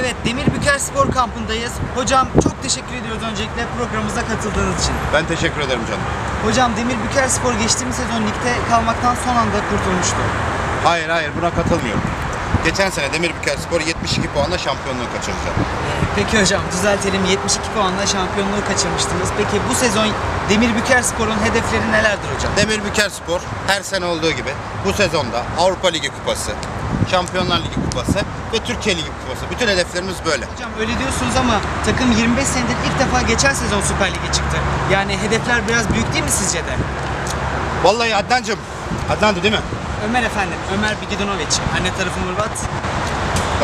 Evet, Demir Büker Spor Kampı'ndayız. Hocam çok teşekkür ediyoruz öncelikle programımıza katıldığınız için. Ben teşekkür ederim canım. Hocam Demir Büker Spor geçtiğimiz sezon ligde kalmaktan son anda kurtulmuştu. Hayır hayır buna katılmıyorum. Geçen sene Demirbüker Spor 72 puanla şampiyonluğu kaçırdı. Peki hocam düzeltelim 72 puanla şampiyonluğu kaçırmıştınız. Peki bu sezon Demir Büker Spor'un hedefleri nelerdir hocam? Demirbüker Spor her sene olduğu gibi bu sezonda Avrupa Ligi kupası, Şampiyonlar Ligi kupası ve Türkiye Ligi kupası. Bütün hedeflerimiz böyle. Hocam öyle diyorsunuz ama takım 25 senedir ilk defa geçen sezon Süper Lig'e çıktı. Yani hedefler biraz büyük değil mi sizce de? Vallahi Adnancığım, Adnan'dı değil mi? Ömer efendim, Ömer Bigidanovic. Anne tarafı Murvat.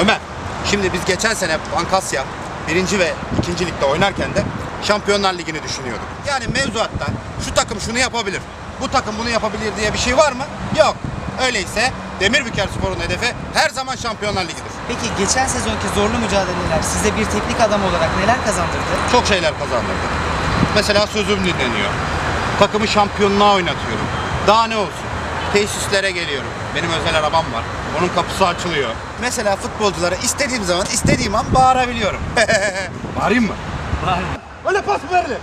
Ömer, şimdi biz geçen sene Ankasya birinci ve ikinci ligde oynarken de Şampiyonlar Ligi'ni düşünüyorduk. Yani mevzuatta şu takım şunu yapabilir, bu takım bunu yapabilir diye bir şey var mı? Yok. Öyleyse Demirbüker Spor'un hedefi her zaman Şampiyonlar Ligi'dir. Peki geçen sezonki zorlu mücadeleler size bir teknik adam olarak neler kazandırdı? Çok şeyler kazandırdı. Mesela sözüm dinleniyor. Takımı şampiyonluğa oynatıyorum. Daha ne olsun? Tesislere geliyorum. Benim özel arabam var. Onun kapısı açılıyor. Mesela futbolculara istediğim zaman istediğim an bağırabiliyorum. Bağırayım mı? Var. Öyle pas verilir.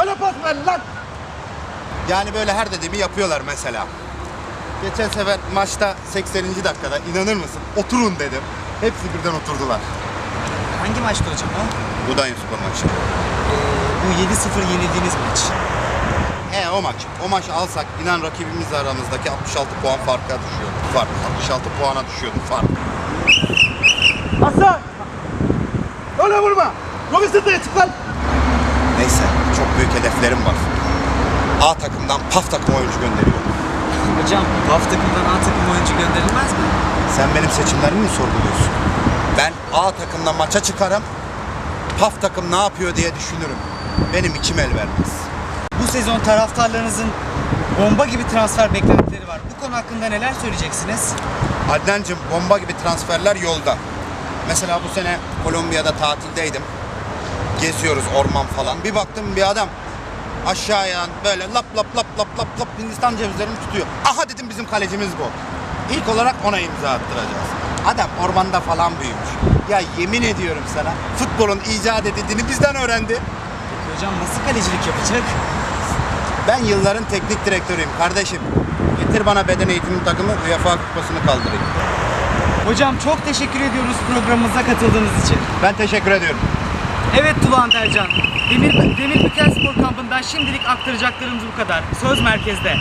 Öyle pas verilir lan. Yani böyle her dediğimi yapıyorlar mesela. Geçen sefer maçta 80. dakikada inanır mısın? Oturun dedim. Hepsi birden oturdular. Hangi maçtı hocam o? Budayım spor maçı. Ee, bu 7-0 yenildiğiniz maç. He o maç. O maç alsak inan rakibimizle aramızdaki 66 puan farka düşüyordu. Fark. 66 puana düşüyordu fark. Hasan! Öyle vurma! Lobisyataya çık lan! Neyse çok büyük hedeflerim var. A takımdan PAF takım oyuncu gönderiyorum. Hocam BAF takımdan A takım oyuncu gönderilmez mi? Sen benim seçimlerimi mi sorguluyorsun? Ben A takımdan maça çıkarım. PAF takım ne yapıyor diye düşünürüm. Benim içim el vermez. Sezon taraftarlarınızın bomba gibi transfer beklentileri var. Bu konu hakkında neler söyleyeceksiniz? Adnancığım bomba gibi transferler yolda. Mesela bu sene Kolombiya'da tatildeydim. Geziyoruz orman falan. Bir baktım bir adam aşağıya böyle lap lap lap lap lap lap Hindistan cevizlerini tutuyor. Aha dedim bizim kalecimiz bu. İlk olarak ona imza attıracağız. Adam ormanda falan büyümüş. Ya yemin ediyorum sana futbolun icat edildiğini bizden öğrendi. Peki hocam nasıl kalecilik yapacak? Ben yılların teknik direktörüyüm kardeşim. Getir bana beden eğitimi takımı UEFA kupasını kaldırayım. Hocam çok teşekkür ediyoruz programımıza katıldığınız için. Ben teşekkür ediyorum. Evet Tuğhan Tercan. Demir, Demir Spor Kampı'ndan şimdilik aktaracaklarımız bu kadar. Söz merkezde.